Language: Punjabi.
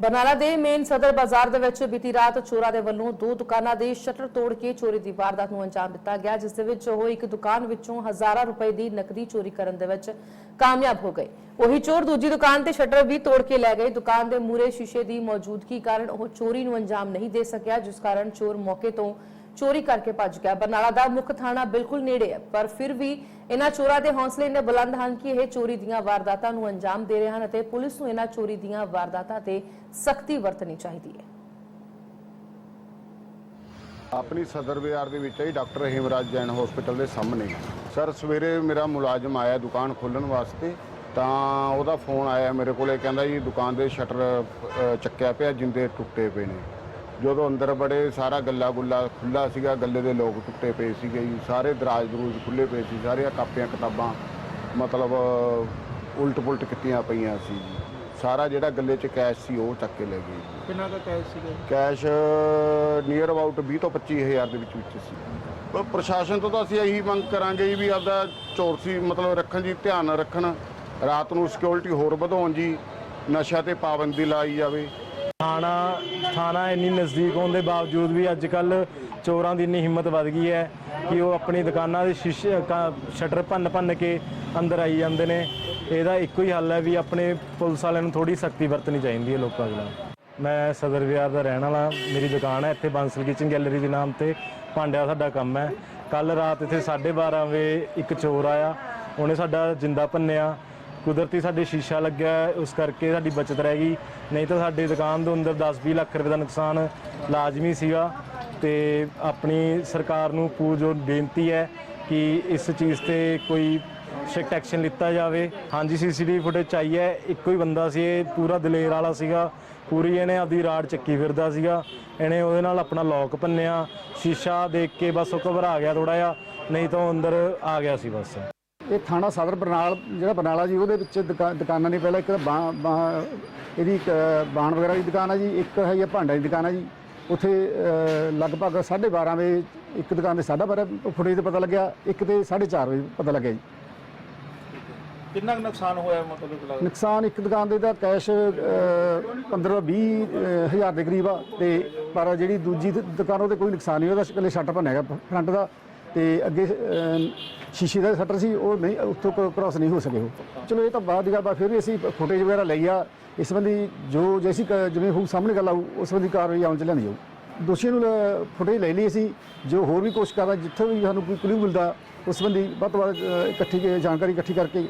ਬਰਨਾਲਾ ਦੇ ਮੇਨ ਸਦਰ ਬਾਜ਼ਾਰ ਦੇ ਵਿੱਚ ਬੀਤੀ ਰਾਤ ਚੋਰਾਂ ਦੇ ਵੱਲੋਂ ਦੋ ਦੁਕਾਨਾਂ ਦੇ ਸ਼ਟਰ ਤੋੜ ਕੇ ਚੋਰੀ ਦੀ ਵਾਰਦਾਤ ਨੂੰ ਅੰਜਾਮ ਦਿੱਤਾ ਗਿਆ, ਜਿਸ ਦੇ ਵਿੱਚ ਉਹ ਇੱਕ ਦੁਕਾਨ ਵਿੱਚੋਂ ਹਜ਼ਾਰਾਂ ਰੁਪਏ ਦੀ ਨਕਦੀ ਚੋਰੀ ਕਰਨ ਦੇ ਵਿੱਚ ਕਾਮਯਾਬ ਹੋ ਗਏ। ਉਹੀ ਚੋਰ ਦੂਜੀ ਦੁਕਾਨ ਤੇ ਸ਼ਟਰ ਵੀ ਤੋੜ ਕੇ ਲੈ ਗਏ। ਦੁਕਾਨ ਦੇ ਮੂਰੇ ਸ਼ੀਸ਼ੇ ਦੀ ਮੌਜੂਦਗੀ ਕਾਰਨ ਉਹ ਚੋਰੀ ਨੂੰ ਅੰਜਾਮ ਨਹੀਂ ਦੇ ਸਕਿਆ, ਜਿਸ ਕਾਰਨ ਚੋਰ ਮੌਕੇ ਤੋਂ ਚੋਰੀ ਕਰਕੇ ਭੱਜ ਗਿਆ। ਬਰਨਾਲਾ ਦਾ ਮੁੱਖ ਥਾਣਾ ਬਿਲਕੁਲ ਨੇੜੇ ਹੈ, ਪਰ ਫਿਰ ਵੀ ਇਹਨਾਂ ਚੋਰਾਂ ਦੇ ਹੌਸਲੇ ਇੰਨੇ ਬੁਲੰਦ ਹਨ ਕਿ ਇਹ ਚੋਰੀ ਦੀਆਂ ਵਾਰਦਾਤਾਂ ਨੂੰ ਅੰਜਾਮ ਦੇ ਰਹੇ ਹਨ ਅਤੇ ਪੁਲਿਸ ਨੂੰ ਇਹਨਾਂ ਚੋਰੀ ਦੀਆਂ ਵਾਰਦਾਤਾਂ ਤੇ ਸਖਤੀ ਵਰਤਣੀ ਚਾਹੀਦੀ ਹੈ। ਆਪਣੀ ਸਦਰ ਬਾਜ਼ਾਰ ਦੇ ਵਿੱਚ ਹੈ ਡਾਕਟਰ ਹਿਮਰਾਜ ਜੈਨ ਹਸਪੀਟਲ ਦੇ ਸਾਹਮਣੇ। ਸਰ, ਸਵੇਰੇ ਮੇਰਾ ਮੁਲਾਜ਼ਮ ਆਇਆ ਦੁਕਾਨ ਖੋਲਣ ਵਾਸਤੇ, ਤਾਂ ਉਹਦਾ ਫੋਨ ਆਇਆ ਮੇਰੇ ਕੋਲੇ ਕਹਿੰਦਾ ਜੀ ਦੁਕਾਨ ਦੇ ਸ਼ਟਰ ਚੱਕਿਆ ਪਿਆ, ਜਿੰਦੇ ਟੁੱਟੇ ਪਏ ਨੇ। ਜਦੋਂ ਅੰਦਰ ਬੜੇ ਸਾਰਾ ਗੱਲਾ ਗੁੱਲਾ ਖੁੱਲਾ ਸੀਗਾ ਗੱਲੇ ਦੇ ਲੋਕ ਟੁੱਟੇ ਪਏ ਸੀਗੇ ਜੀ ਸਾਰੇ ਦਰਾਜ ਦਰੂਜ ਖੁੱਲੇ ਪਏ ਸੀ ਸਾਰੀਆਂ ਕਾਪੀਆਂ ਕਿਤਾਬਾਂ ਮਤਲਬ ਉਲਟ ਪੁਲਟ ਕੀਤੀਆਂ ਪਈਆਂ ਸੀ ਜੀ। ਸਾਰਾ ਜਿਹੜਾ ਗੱਲੇ 'ਚ ਕੈਸ਼ ਸੀ ਉਹ ਚੱਕ ਕੇ ਲੈ ਗਏ ਜੀ। ਕਿੰਨਾ ਕੁ ਕੈਸ਼ ਸੀਗਾ? ਕੈਸ਼ ਨੀਅਰ ਅਬਾਊਟ 20 ਤੋਂ 25 ਹਜ਼ਾਰ ਦੇ ਵਿੱਚ ਵਿੱਚ ਸੀ। ਪਰ ਪ੍ਰਸ਼ਾਸਨ ਤੋਂ ਤਾਂ ਅਸੀਂ ਇਹੀ ਮੰਗ ਕਰਾਂਗੇ ਜੀ ਵੀ ਆਪਦਾ ਚੌਰਸੀ ਮਤਲਬ ਰੱਖਣ ਜੀ ਧਿਆਨ ਰੱਖਣ ਰਾਤ ਨੂੰ ਸਿਕਿਉਰਿਟੀ ਹੋਰ ਵਧਾਉਣ ਜੀ ਨਸ਼ਾ ਤੇ ਪਾਬੰਦੀ ਲਾਈ ਜਾਵੇ। ਥਾਣਾ ਥਾਣਾ ਇੰਨੀ ਨਜ਼ਦੀਕ ਹੋਣ ਦੇ ਬਾਵਜੂਦ ਵੀ ਅੱਜ ਕੱਲ ਚੋਰਾਂ ਦੀ ਇੰਨੀ ਹਿੰਮਤ ਵੱਧ ਗਈ ਹੈ ਕਿ ਉਹ ਆਪਣੀ ਦੁਕਾਨਾਂ ਦੇ ਸ਼ੀਸ਼ੇ ਕਾ- ਸ਼ਟਰ ਭੰਨ ਭੰਨ ਕੇ ਅੰਦਰ ਆਈ ਜਾਂਦੇ ਨੇ। ਇਹਦਾ ਇੱਕੋ ਹੀ ਹੱਲ ਹੈ ਵੀ ਆਪਣੇ ਪੁਲਿਸ ਵਾਲਿਆਂ ਨੂੰ ਥੋੜੀ ਸਖਤੀ ਵਰਤਣੀ ਚਾਹੀਦੀ ਹੈ ਲੋਕਾਂ ਦੇ ਨਾਲ। ਮੈਂ ਸਦਰ ਵਿਹਾਰ ਦਾ ਰਹਿਣ ਵਾਲਾ, ਮੇਰੀ ਦੁਕਾਨ ਹੈ ਇੱਥੇ ਬਾਂਸਲ ਕਿਚਨ ਗੈਲਰੀ ਦੇ ਨਾਮ ਤੇ। ਭਾਂਡਿਆਂ ਦਾ ਸਾਡਾ ਕੰਮ ਹੈ। ਕੱਲ ਰਾਤ ਇੱਥੇ 12:30 ਵਜੇ ਇੱਕ ਚੋਰ ਆਇਆ, ਉਹਨੇ ਸਾਡਾ ਜਿੰਦਾ ਭੰਨਿਆ। ਕੁਦਰਤੀ ਸਾਡੇ ਸ਼ੀਸ਼ਾ ਲੱਗਿਆ ਹੈ, ਉਸ ਕਰਕੇ ਸਾਡੀ ਬਚਤ ਰਹਿ ਗਈ। ਨਹੀਂ ਤਾਂ ਸਾਡੀ ਦੁਕਾਨ ਦੇ ਅੰਦਰ 10-20 ਲੱਖ ਰੁਪਏ ਦਾ ਨੁਕਸਾਨ ਲਾਜ਼ਮੀ ਸੀਗਾ ਤੇ ਆਪਣੀ ਸਰਕਾਰ ਨੂੰ ਪੂਰਜੋਰ ਬੇਨਤੀ ਹੈ ਕਿ ਇਸ ਚੀਜ਼ ਤੇ ਕੋਈ ਸਖਤ ਐਕਸ਼ਨ ਲਿੱਤਾ ਜਾਵੇ। ਹਾਂਜੀ ਸੀਸੀਟੀਵੀ ਫੁਟੇਜ ਚਾਹੀਏ ਇੱਕੋ ਹੀ ਬੰਦਾ ਸੀ ਇਹ ਪੂਰਾ ਦਲੇਰ ਵਾਲਾ ਸੀਗਾ। ਪੂਰੀ ਇਹਨੇ ਆਪਦੀ ਰਾੜ ਚੱਕੀ ਫਿਰਦਾ ਸੀਗਾ। ਇਹਨੇ ਉਹਦੇ ਨਾਲ ਆਪਣਾ ਲੋਕ ਭੰਨਿਆ। ਸ਼ੀਸ਼ਾ ਦੇਖ ਕੇ ਬਸ ਉਹ ਘਬਰਾ ਗਿਆ ਥੋੜਾ ਜਿਹਾ ਨਹੀਂ ਤਾਂ ਉਹ ਅੰਦਰ ਆ ਗਿਆ ਸੀ ਬਸ। ਇਹ ਥਾਣਾ ਸਦਰ ਬਰਨਾਲ ਜਿਹੜਾ ਬਰਨਾਲਾ ਜੀ ਉਹਦੇ ਵਿੱਚ ਦੁਕਾ- ਦੁਕਾਨਾਂ ਨੇ ਪਹਿਲਾਂ ਇੱਕ ਤਾਂ ਬਾਂ ਬਾਂ ਇਹਦੀ ਇੱਕ ਬਾਣ ਵਗੈਰਾ ਦੀ ਦੁਕਾਨ ਹੈ ਜੀ ਇੱਕ ਹੈ ਇਹ ਭਾਂਡਾ ਦੀ ਦੁਕਾਨ ਹੈ ਜੀ। ਉੱਥੇ ਅ, ਲਗਭਗ 12:30 ਵਜੇ ਇੱਕ ਦੁਕਾਨ ਦੇ 12:30 ਫੁਟੇਜ ਤੇ ਪਤਾ ਲੱਗਿਆ ਇੱਕ ਤੇ 4:30 ਵਜੇ ਪਤਾ ਲੱਗਿਆ ਜੀ। ਕਿੰਨਾ ਕੁ ਨੁਕਸਾਨ ਹੋਇਆ ਮਤਲਬ ਲੱਗਦਾ? ਨੁਕਸਾਨ ਇੱਕ ਦੁਕਾਨ ਦੇ ਦਾ ਕੈਸ਼ 15 20 ਹਜ਼ਾਰ ਦੇ ਕਰੀਬ ਆ ਤੇ ਪਰ ਜਿਹੜੀ ਦੂਜੀ ਦੁ- ਦੁਕਾਨ ਉਹਦੇ ਕੋਈ ਨੁਕਸਾਨ ਨਹੀਂ ਉਹਦਾ ਇਕੱਲੇ ਸ਼ਟਰ ਭੰਨਿਆ ਹੈਗਾ ਫਰੰਟ ਦਾ। ਤੇ ਅੱਗੇ ਅਹ, ਸ਼ੀਸ਼ੇ ਦਾ ਸ਼ਟਰ ਸੀ ਉਹ ਨਹੀਂ ਉੱਥੋਂ ਕ੍ਰਾਸ ਨਹੀਂ ਹੋ ਸਕੇ ਉਹ। ਚਲੋ ਇਹ ਤਾਂ ਬਾਅਦ ਦੀ ਗੱਲ ਬਾ ਫਿਰ ਵੀ ਅਸੀਂ ਫੁਟੇਜ ਵਗੈਰਾ ਲਈ ਆ। ਇਸ ਸੰਬੰਧੀ ਜੋ ਜੈਸੀ ਕ- ਜਿਵੇਂ ਹੋਊ ਸਾਹਮਣੇ ਗੱਲ ਆਊ ਉਸ ਸੰਬੰਧੀ ਕਾਰਵਾਈ ਆਉਣ ਚ ਲਿਆਂਦੀ ਜਾਊ ਦੋਸ਼ੀਆਂ ਨੂੰ ਫੁਟੇਜ ਲੈ ਲਈ ਅਸੀਂ ਜੋ ਹੋਰ ਵੀ ਕੋਸ਼ਿਸ਼ ਕਰਦਾ ਜਿੱਥੇ ਵੀ ਸਾਨੂੰ ਕੋਈ ਕਲੂ ਮਿਲਦਾ ਉਸ ਸੰਬੰਧੀ ਵੱਧ ਤੋਂ ਵੱਧ ਅਹ, ਇਕੱਠੀ ਜਾਣਕਾਰੀ ਇਕੱਠੀ ਕਰਕੇ